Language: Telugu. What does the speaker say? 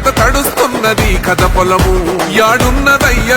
కథ తడుస్తున్నది కథ పొలము. యాడున్నదయ్య